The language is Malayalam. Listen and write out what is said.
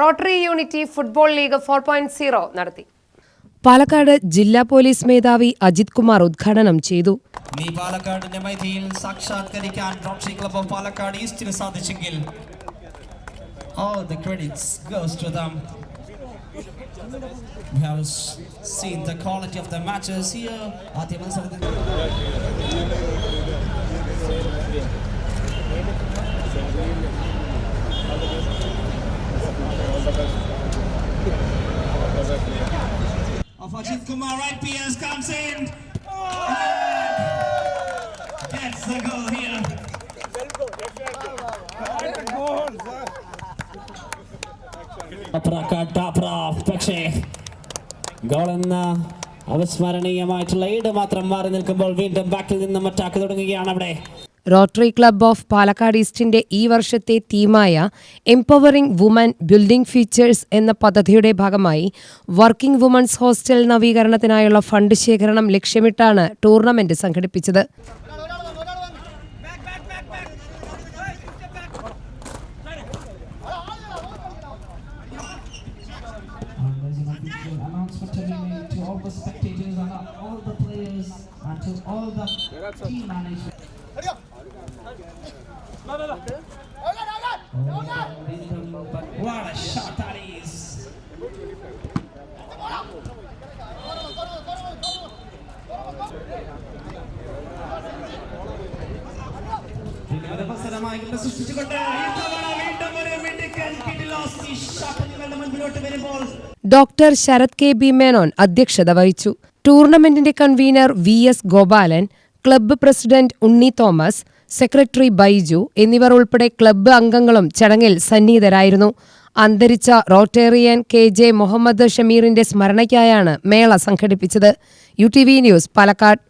Rotary unity football league four point zero നടത്തി. പാലക്കാട് ജില്ലാ പോലീസ് മേധാവി അജിത് കുമാർ ഉദ്ഘാടനം ചെയ്തു. നീ പാലക്കാടിന്റെ മൈതിയിൽ സാക്ഷാത്കരിക്കാൻ റോട്ടറി ക്ലബ് ഓഫ് പാലക്കാട് ഈസ്റ്റിന് സാധിച്ചെങ്കിൽ all the credits goes to them. We have seen the quality of the matches here. Of Ajit Kumar right PS comes in Gets the goal here. പക്ഷേ ഗോൾ എന്ന അവിസ്മരണീയമായിട്ടുള്ള ഈട് മാത്രം മാറി നിൽക്കുമ്പോൾ വീണ്ടും ബാക്കിൽ നിന്നും അറ്റാക്ക് തുടങ്ങുകയാണ് അവിടെ റോട്ടറി ക്ലബ് ഓഫ് പാലക്കാട് ഈസ്റ്റിന്റെ ഈ വർഷത്തെ തീമായ എംപവറിംഗ് വുമൻ ബിൽഡിംഗ് ഫീച്ചേഴ്സ് എന്ന പദ്ധതിയുടെ ഭാഗമായി വർക്കിംഗ് വുമൺസ് ഹോസ്റ്റൽ നവീകരണത്തിനായുള്ള ഫണ്ട് ശേഖരണം ലക്ഷ്യമിട്ടാണ് ടൂർണമെന്റ് സംഘടിപ്പിച്ചത് all the spectators and all the players and to all the team management. Shot doctor Sarath K B Menon അധ്യക്ഷത വഹിച്ചു. ടൂർണമെന്റിന്റെ convener V S Gopalan club president Unni Thomas secretary Baiju എന്നിവർ ഉൾപ്പെടെ ക്ലബ്ബ് അംഗങ്ങളും ചടങ്ങിൽ സന്നിഹിതരായിരുന്നു. അന്തരിച്ച റോട്ടേറിയൻ കെ ജെ മുഹമ്മദ് ഷമീറിന്റെ സ്മരണയ്ക്കായാണ് മേള സംഘടിപ്പിച്ചത്. U T V news Palakkad.